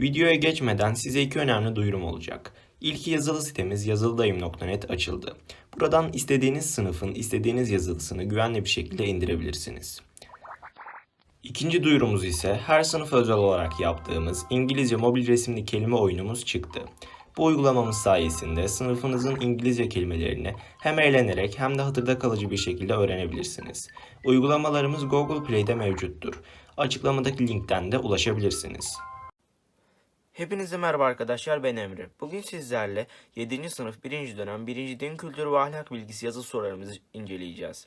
Videoya geçmeden size iki önemli duyurum olacak. İlki yazılı sitemiz yazılıdayım.net açıldı. Buradan istediğiniz sınıfın istediğiniz yazılısını güvenli bir şekilde indirebilirsiniz. İkinci duyurumuz ise her sınıf özel olarak yaptığımız İngilizce mobil resimli kelime oyunumuz çıktı. Bu uygulamamız sayesinde sınıfınızın İngilizce kelimelerini hem eğlenerek hem de hatırda kalıcı bir şekilde öğrenebilirsiniz. Uygulamalarımız Google Play'de mevcuttur. Açıklamadaki linkten de ulaşabilirsiniz. Hepinize merhaba arkadaşlar ben Emre. Bugün sizlerle 7. sınıf 1. dönem 1. Din Kültürü ve Ahlak Bilgisi yazı sorularımızı inceleyeceğiz.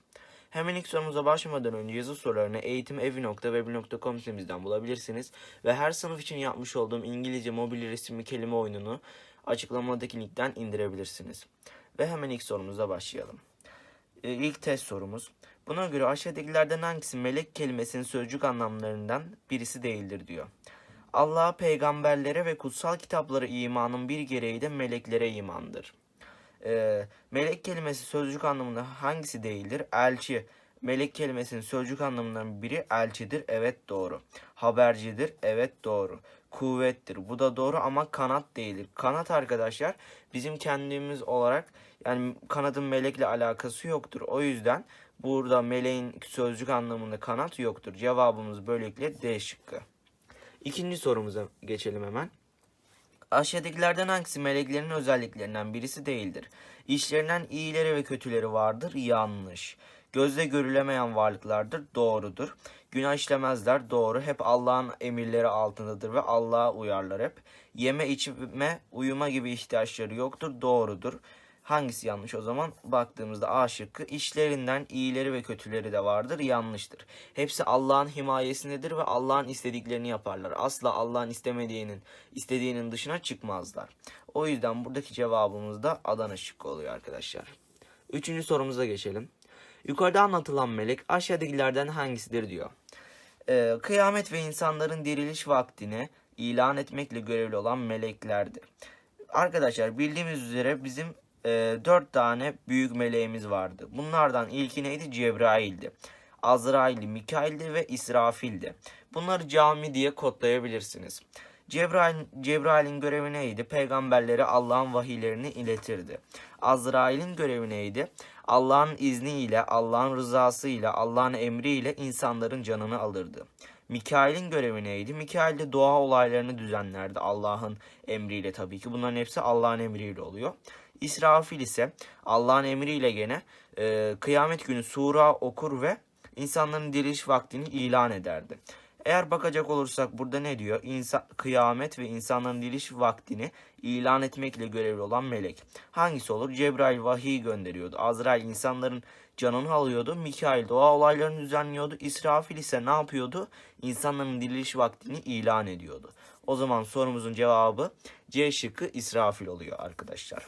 Hemen ilk sorumuza başlamadan önce yazı sorularını eğitimevi.web.com sitemizden bulabilirsiniz. Ve her sınıf için yapmış olduğum İngilizce mobil resimli kelime oyununu açıklamadaki linkten indirebilirsiniz. Ve hemen ilk sorumuza başlayalım. Ee, İlk test sorumuz. Buna göre aşağıdakilerden hangisi melek kelimesinin sözcük anlamlarından birisi değildir diyor. Allah'a, peygamberlere ve kutsal kitaplara imanın bir gereği de meleklere imandır. Ee, melek kelimesi sözcük anlamında hangisi değildir? Elçi. Melek kelimesinin sözcük anlamından biri elçidir. Evet doğru. Habercidir. Evet doğru. Kuvvettir. Bu da doğru ama kanat değildir. Kanat arkadaşlar bizim kendimiz olarak yani kanadın melekle alakası yoktur. O yüzden burada meleğin sözcük anlamında kanat yoktur. Cevabımız böylelikle D şıkkı. İkinci sorumuza geçelim hemen. Aşağıdakilerden hangisi meleklerin özelliklerinden birisi değildir? İşlerinden iyileri ve kötüleri vardır. Yanlış. Gözle görülemeyen varlıklardır. Doğrudur. Günah işlemezler. Doğru. Hep Allah'ın emirleri altındadır ve Allah'a uyarlar hep. Yeme, içme, uyuma gibi ihtiyaçları yoktur. Doğrudur. Hangisi yanlış o zaman? Baktığımızda A şıkkı işlerinden iyileri ve kötüleri de vardır. Yanlıştır. Hepsi Allah'ın himayesindedir ve Allah'ın istediklerini yaparlar. Asla Allah'ın istemediğinin, istediğinin dışına çıkmazlar. O yüzden buradaki cevabımız da Adana şıkkı oluyor arkadaşlar. Üçüncü sorumuza geçelim. Yukarıda anlatılan melek aşağıdakilerden hangisidir diyor. Ee, kıyamet ve insanların diriliş vaktini ilan etmekle görevli olan meleklerdir. Arkadaşlar bildiğimiz üzere bizim e, dört tane büyük meleğimiz vardı. Bunlardan ilki neydi? Cebrail'di. Azrail'di, Mikail'di ve İsrafil'di. Bunları cami diye kodlayabilirsiniz. Cebrail, Cebrail'in görevi neydi? Peygamberlere Allah'ın vahiylerini iletirdi. Azrail'in görevi neydi? Allah'ın izniyle, Allah'ın rızasıyla, Allah'ın emriyle insanların canını alırdı. Mikail'in görevi neydi? Mikail de doğa olaylarını düzenlerdi Allah'ın emriyle tabii ki. Bunların hepsi Allah'ın emriyle oluyor. İsrafil ise Allah'ın emriyle gene e, kıyamet günü sura okur ve insanların diriliş vaktini ilan ederdi. Eğer bakacak olursak burada ne diyor? İnsan, kıyamet ve insanların diriliş vaktini ilan etmekle görevli olan melek. Hangisi olur? Cebrail vahiy gönderiyordu. Azrail insanların canını alıyordu. Mikail doğa olaylarını düzenliyordu. İsrafil ise ne yapıyordu? İnsanların diriliş vaktini ilan ediyordu. O zaman sorumuzun cevabı C şıkkı İsrafil oluyor arkadaşlar.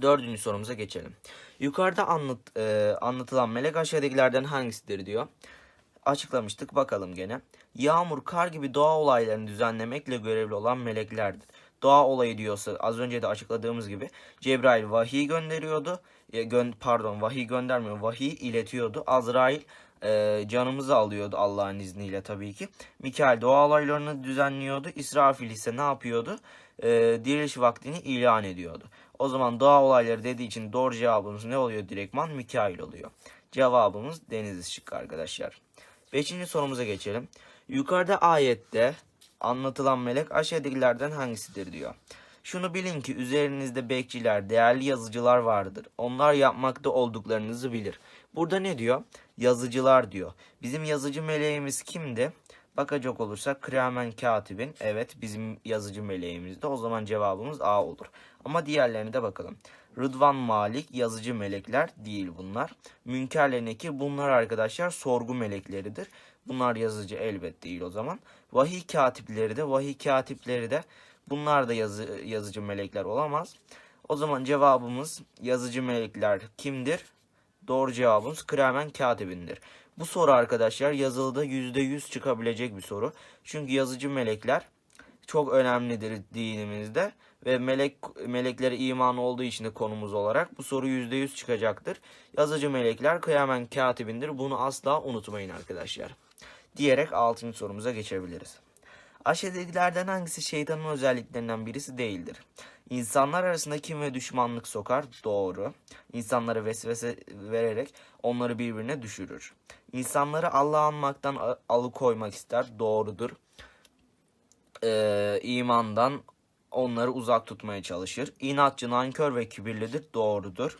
Dördüncü sorumuza geçelim. Yukarıda anlat, e, anlatılan melek aşağıdakilerden hangisidir diyor. Açıklamıştık bakalım gene. Yağmur, kar gibi doğa olaylarını düzenlemekle görevli olan meleklerdir. Doğa olayı diyorsa az önce de açıkladığımız gibi Cebrail vahiy gönderiyordu. E, gön, pardon vahiy göndermiyor vahiy iletiyordu. Azrail e, canımızı alıyordu Allah'ın izniyle tabii ki. Mikail doğa olaylarını düzenliyordu. İsrafil ise ne yapıyordu? E, diriliş vaktini ilan ediyordu. O zaman doğa olayları dediği için doğru cevabımız ne oluyor direktman? Mikail oluyor. Cevabımız deniz şıkkı arkadaşlar. Beşinci sorumuza geçelim. Yukarıda ayette anlatılan melek aşağıdakilerden hangisidir diyor. Şunu bilin ki üzerinizde bekçiler, değerli yazıcılar vardır. Onlar yapmakta olduklarınızı bilir. Burada ne diyor? Yazıcılar diyor. Bizim yazıcı meleğimiz kimdi? Bakacak olursak Kramen Katib'in evet bizim yazıcı meleğimizdi. O zaman cevabımız A olur. Ama diğerlerine de bakalım. Rıdvan Malik yazıcı melekler değil bunlar. Münkerle Nekir bunlar arkadaşlar sorgu melekleridir. Bunlar yazıcı elbet değil o zaman. Vahiy katipleri de vahiy katipleri de bunlar da yazı, yazıcı melekler olamaz. O zaman cevabımız yazıcı melekler kimdir? Doğru cevabımız Kramen Katibindir. Bu soru arkadaşlar yazılıda %100 çıkabilecek bir soru. Çünkü yazıcı melekler çok önemlidir dinimizde ve melek meleklere iman olduğu için de konumuz olarak bu soru %100 çıkacaktır. Yazıcı melekler kıyamen katibindir. Bunu asla unutmayın arkadaşlar. Diyerek 6. sorumuza geçebiliriz. Aşağıdakilerden hangisi şeytanın özelliklerinden birisi değildir? İnsanlar arasında kim ve düşmanlık sokar? Doğru. İnsanlara vesvese vererek onları birbirine düşürür. İnsanları Allah'ı anmaktan alıkoymak ister. Doğrudur. Ee, imandan onları uzak tutmaya çalışır. İnatçı, nankör ve kibirlidir. Doğrudur.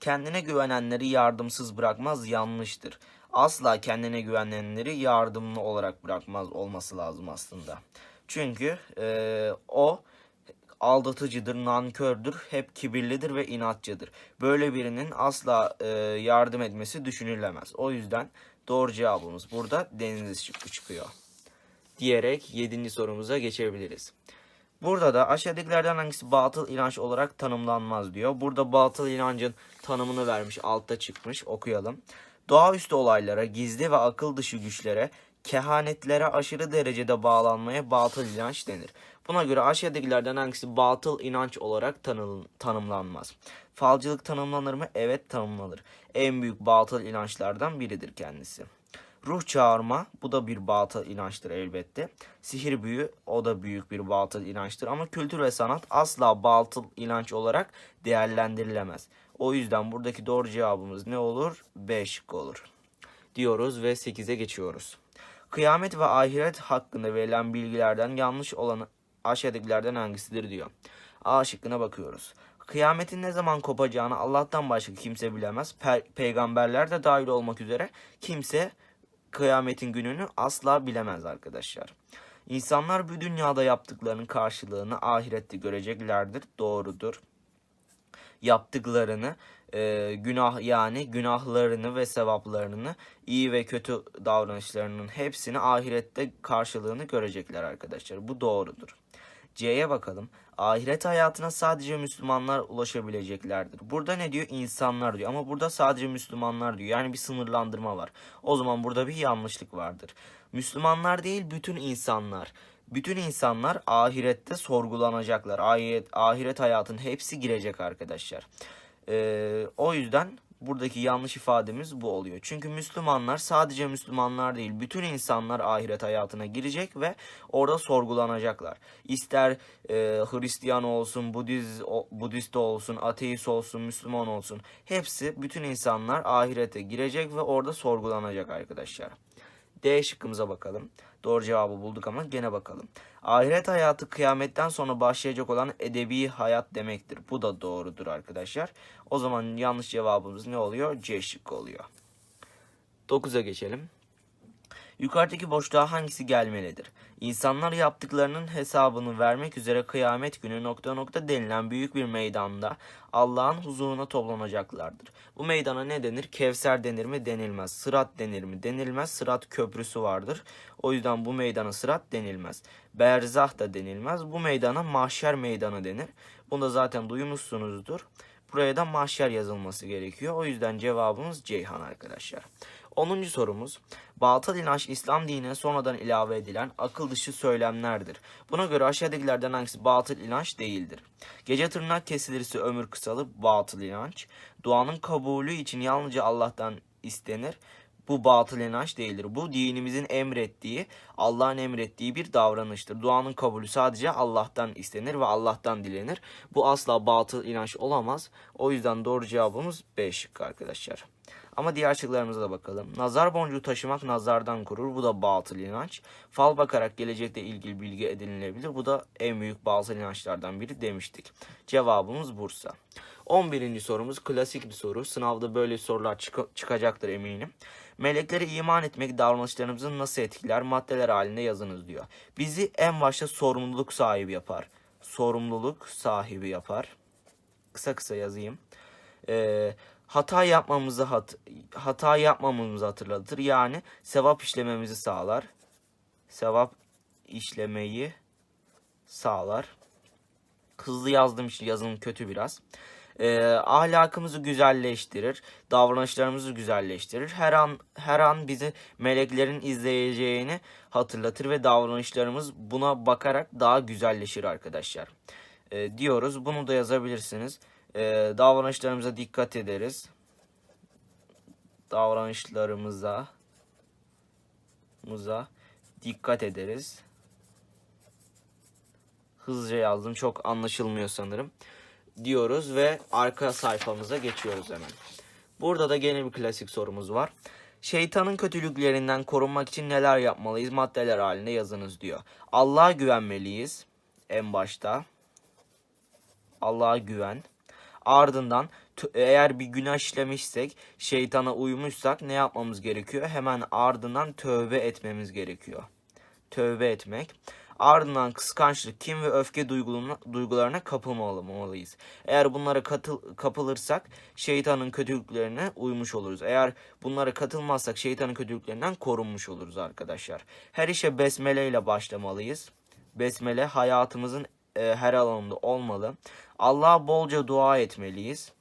Kendine güvenenleri yardımsız bırakmaz. Yanlıştır. Asla kendine güvenenleri yardımlı olarak bırakmaz olması lazım aslında. Çünkü eee, o aldatıcıdır, nankördür, hep kibirlidir ve inatçıdır. Böyle birinin asla eee, yardım etmesi düşünülemez. O yüzden doğru cevabımız burada deniz çıkıyor. Diyerek 7. sorumuza geçebiliriz. Burada da aşağıdakilerden hangisi batıl inanç olarak tanımlanmaz diyor. Burada batıl inancın tanımını vermiş. Altta çıkmış. Okuyalım. Doğaüstü olaylara, gizli ve akıl dışı güçlere, kehanetlere aşırı derecede bağlanmaya batıl inanç denir. Buna göre aşağıdakilerden hangisi batıl inanç olarak tanımlanmaz? Falcılık tanımlanır mı? Evet tanımlanır. En büyük batıl inançlardan biridir kendisi. Ruh çağırma bu da bir batıl inançtır elbette. Sihir büyü o da büyük bir batıl inançtır ama kültür ve sanat asla batıl inanç olarak değerlendirilemez. O yüzden buradaki doğru cevabımız ne olur? B şıkkı olur. Diyoruz ve 8'e geçiyoruz. Kıyamet ve ahiret hakkında verilen bilgilerden yanlış olan aşağıdakilerden hangisidir diyor. A şıkkına bakıyoruz. Kıyametin ne zaman kopacağını Allah'tan başka kimse bilemez. Pe- peygamberler de dahil olmak üzere kimse kıyametin gününü asla bilemez arkadaşlar. İnsanlar bu dünyada yaptıklarının karşılığını ahirette göreceklerdir. Doğrudur. Yaptıklarını e, günah yani günahlarını ve sevaplarını iyi ve kötü davranışlarının hepsini ahirette karşılığını görecekler arkadaşlar. Bu doğrudur. C'ye bakalım. Ahiret hayatına sadece Müslümanlar ulaşabileceklerdir. Burada ne diyor? İnsanlar diyor. Ama burada sadece Müslümanlar diyor. Yani bir sınırlandırma var. O zaman burada bir yanlışlık vardır. Müslümanlar değil bütün insanlar. Bütün insanlar ahirette sorgulanacaklar. Ahiret, ahiret hayatın hepsi girecek arkadaşlar. Ee, o yüzden buradaki yanlış ifademiz bu oluyor. Çünkü Müslümanlar sadece Müslümanlar değil, bütün insanlar ahiret hayatına girecek ve orada sorgulanacaklar. İster e, Hristiyan olsun, Budiz, o- Budist olsun, ateist olsun, Müslüman olsun. Hepsi, bütün insanlar ahirete girecek ve orada sorgulanacak arkadaşlar. D şıkkımıza bakalım. Doğru cevabı bulduk ama gene bakalım. Ahiret hayatı kıyametten sonra başlayacak olan edebi hayat demektir. Bu da doğrudur arkadaşlar. O zaman yanlış cevabımız ne oluyor? C şıkkı oluyor. 9'a geçelim. Yukarıdaki boşluğa hangisi gelmelidir? İnsanlar yaptıklarının hesabını vermek üzere kıyamet günü nokta nokta denilen büyük bir meydanda Allah'ın huzuruna toplanacaklardır. Bu meydana ne denir? Kevser denir mi? Denilmez. Sırat denir mi? Denilmez. Sırat köprüsü vardır. O yüzden bu meydana sırat denilmez. Berzah da denilmez. Bu meydana mahşer meydanı denir. Bunu da zaten duymuşsunuzdur. Buraya da mahşer yazılması gerekiyor. O yüzden cevabımız Ceyhan arkadaşlar. 10. sorumuz. Batıl inanç İslam dinine sonradan ilave edilen akıl dışı söylemlerdir. Buna göre aşağıdakilerden hangisi batıl inanç değildir? Gece tırnak kesilirse ömür kısalır batıl inanç. Duanın kabulü için yalnızca Allah'tan istenir. Bu batıl inanç değildir. Bu dinimizin emrettiği, Allah'ın emrettiği bir davranıştır. Duanın kabulü sadece Allah'tan istenir ve Allah'tan dilenir. Bu asla batıl inanç olamaz. O yüzden doğru cevabımız B şıkkı arkadaşlar. Ama diğer şıklarımıza da bakalım. Nazar boncuğu taşımak nazardan korur. Bu da batıl inanç. Fal bakarak gelecekle ilgili bilgi edinilebilir. Bu da en büyük batıl inançlardan biri demiştik. Cevabımız Bursa. 11. sorumuz klasik bir soru. Sınavda böyle sorular çık- çıkacaktır eminim. Meleklere iman etmek davranışlarımızı nasıl etkiler? Maddeler halinde yazınız diyor. Bizi en başta sorumluluk sahibi yapar. Sorumluluk sahibi yapar. Kısa kısa yazayım. Ee, hata yapmamızı hat hata yapmamamızı hatırlatır. Yani sevap işlememizi sağlar. Sevap işlemeyi sağlar. Hızlı yazdığım için yazım kötü biraz. Ee, ahlakımızı güzelleştirir, davranışlarımızı güzelleştirir. Her an her an bizi meleklerin izleyeceğini hatırlatır ve davranışlarımız buna bakarak daha güzelleşir arkadaşlar. Ee, diyoruz. Bunu da yazabilirsiniz. Ee, davranışlarımıza dikkat ederiz. Davranışlarımıza muza dikkat ederiz. hızlıca yazdım. Çok anlaşılmıyor sanırım. Diyoruz ve arka sayfamıza geçiyoruz hemen. Burada da gene bir klasik sorumuz var. Şeytanın kötülüklerinden korunmak için neler yapmalıyız? Maddeler halinde yazınız diyor. Allah'a güvenmeliyiz en başta. Allah'a güven. Ardından eğer bir günah işlemişsek, şeytana uymuşsak ne yapmamız gerekiyor? Hemen ardından tövbe etmemiz gerekiyor. Tövbe etmek. Ardından kıskançlık, kin ve öfke duygularına kapılmamalıyız. Eğer bunlara katıl, kapılırsak şeytanın kötülüklerine uymuş oluruz. Eğer bunlara katılmazsak şeytanın kötülüklerinden korunmuş oluruz arkadaşlar. Her işe besmele ile başlamalıyız. Besmele hayatımızın e, her alanında olmalı. Allah'a bolca dua etmeliyiz.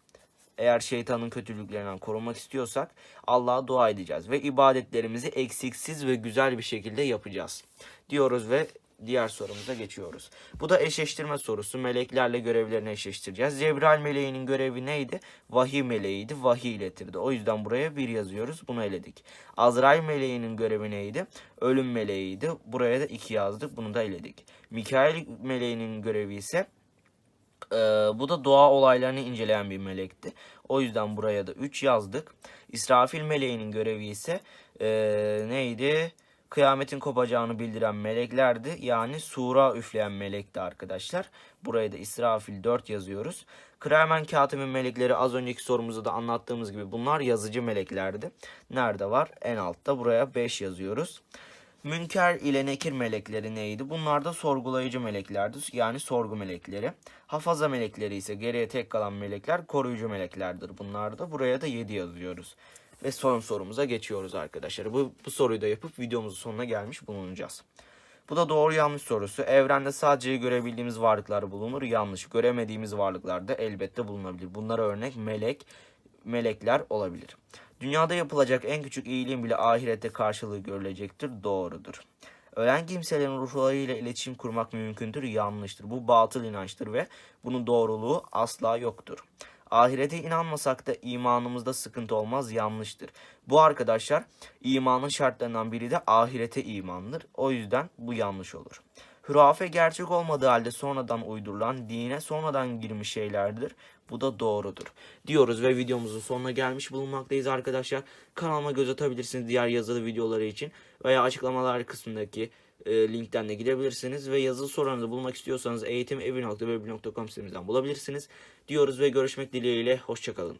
Eğer şeytanın kötülüklerinden korunmak istiyorsak Allah'a dua edeceğiz ve ibadetlerimizi eksiksiz ve güzel bir şekilde yapacağız. Diyoruz ve diğer sorumuza geçiyoruz. Bu da eşleştirme sorusu. Meleklerle görevlerini eşleştireceğiz. Cebrail meleğinin görevi neydi? Vahiy meleğiydi. Vahiy iletirdi. O yüzden buraya bir yazıyoruz. Bunu eledik. Azrail meleğinin görevi neydi? Ölüm meleğiydi. Buraya da iki yazdık. Bunu da eledik. Mikail meleğinin görevi ise ee, bu da doğa olaylarını inceleyen bir melekti. O yüzden buraya da 3 yazdık. İsrafil meleğinin görevi ise ee, neydi? Kıyametin kopacağını bildiren meleklerdi. Yani sura üfleyen melekti arkadaşlar. Buraya da İsrafil 4 yazıyoruz. Kramen katibin melekleri az önceki sorumuzda da anlattığımız gibi bunlar yazıcı meleklerdi. Nerede var? En altta buraya 5 yazıyoruz. Münker ile nekir melekleri neydi? Bunlar da sorgulayıcı meleklerdi. Yani sorgu melekleri. Hafaza melekleri ise geriye tek kalan melekler koruyucu meleklerdir. Bunlar da buraya da 7 yazıyoruz. Ve son sorumuza geçiyoruz arkadaşlar. Bu, bu soruyu da yapıp videomuzun sonuna gelmiş bulunacağız. Bu da doğru yanlış sorusu. Evrende sadece görebildiğimiz varlıklar bulunur. Yanlış. Göremediğimiz varlıklar da elbette bulunabilir. Bunlara örnek melek, melekler olabilir. Dünyada yapılacak en küçük iyiliğin bile ahirette karşılığı görülecektir. Doğrudur. Ölen kimselerin ruhlarıyla iletişim kurmak mümkündür. Yanlıştır. Bu batıl inançtır ve bunun doğruluğu asla yoktur. Ahirete inanmasak da imanımızda sıkıntı olmaz yanlıştır. Bu arkadaşlar imanın şartlarından biri de ahirete imandır. O yüzden bu yanlış olur. Hürafe gerçek olmadığı halde sonradan uydurulan, dine sonradan girmiş şeylerdir. Bu da doğrudur. Diyoruz ve videomuzun sonuna gelmiş bulunmaktayız arkadaşlar. Kanalıma göz atabilirsiniz diğer yazılı videoları için. Veya açıklamalar kısmındaki e, linkten de gidebilirsiniz. Ve yazılı sorularınızı bulmak istiyorsanız eğitimevi.web.com sitemizden bulabilirsiniz. Diyoruz ve görüşmek dileğiyle. Hoşçakalın.